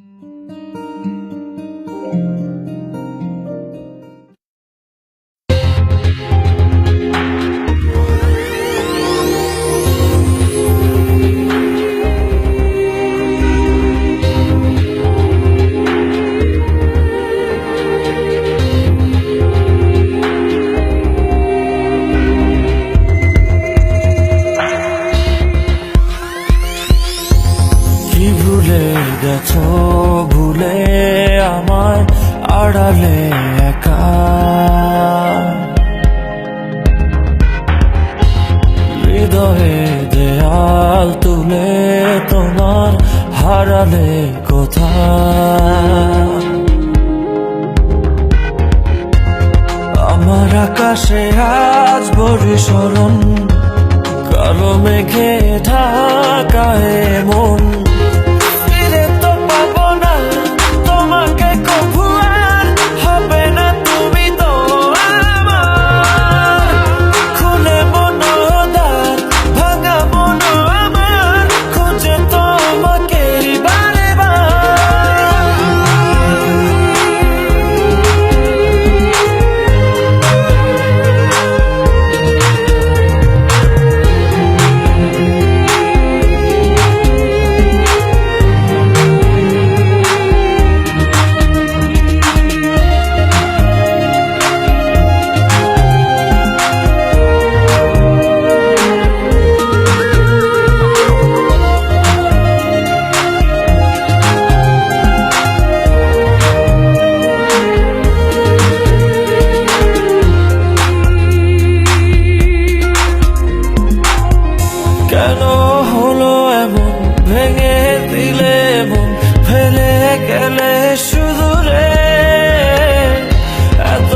Mm-hmm. ভুলে গেছো, ভুলে আমায় আড়ালে একা। হৃদয়ে দেয়াল তুলে তোমার হারালে কোথায়? আমার আকাশে আজ বরিশরণ কালো মেঘে ঢাকায় মন। ভেঙে দিলে মন ফেলে গেলে সুদূরে। এত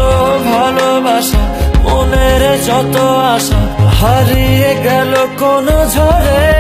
ভালোবাসা, মনের যত আশা, হারিয়ে গেল কোন ঝড়ে।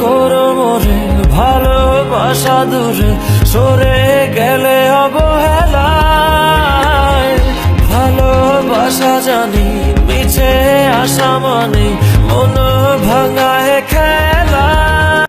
করো মরে ভালোবাসা দূরে সরে গেলে অবহেলায়। ভালোবাসা জানি মিছে আসা মানে মন ভাঙা